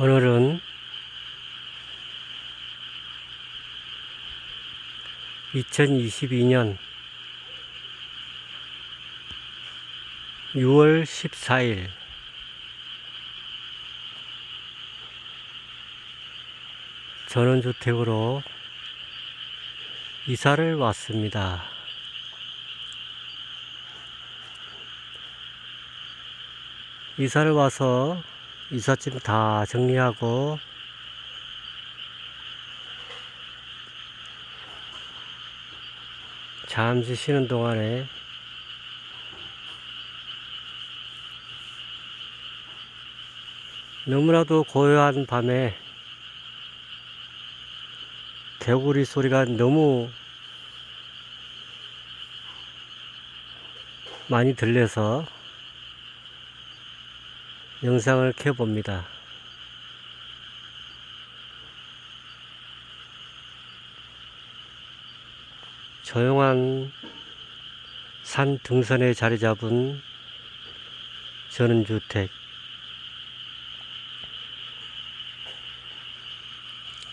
오늘은 2022년 6월 14일 전원주택으로 이사를 왔습니다. 이사를 와서 이삿짐 다 정리하고. 잠시 쉬는 동안에 너무나도 고요한 밤에 개구리 소리가 너무 많이 들려서 영상을 켜봅니다. 조용한 산 등선에 자리 잡은 전원주택.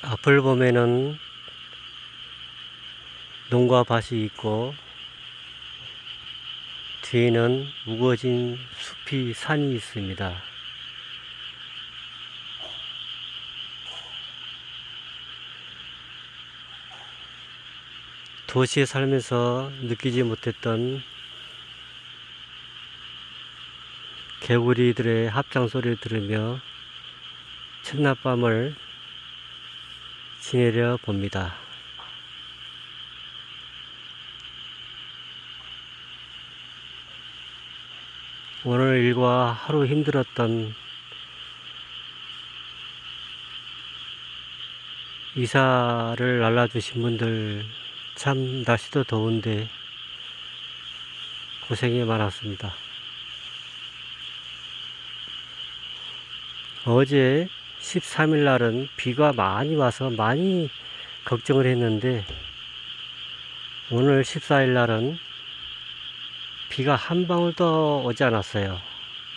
앞을 보면은 농가 밭이 있고 뒤에는 우거진 숲이 산이 있습니다. 도시에 살면서 느끼지 못했던 개구리들의 합장 소리를 들으며 첫낮밤을 지내려 봅니다. 오늘 일과 하루 힘들었던 이사를 날라주신 분들 참 날씨도 더운데 고생이 많았습니다. 어제 13일 날은 비가 많이 와서 많이 걱정을 했는데 오늘 14일 날은 비가 한 방울도 오지 않았어요.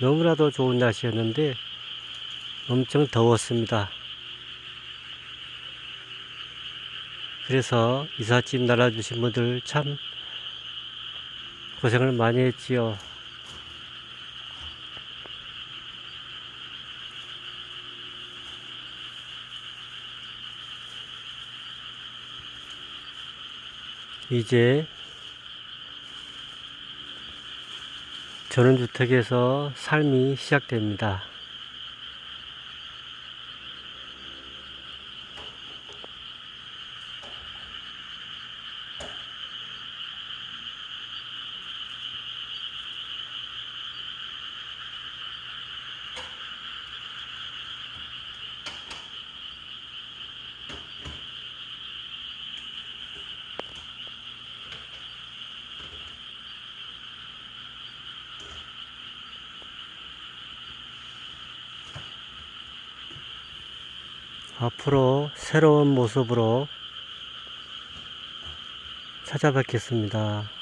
너무나도 좋은 날씨였는데 엄청 더웠습니다. 그래서 이삿짐 날아주신 분들 참 고생을 많이 했지요. 이제 전원주택에서 삶이 시작됩니다. 앞으로 새로운 모습으로 찾아뵙겠습니다.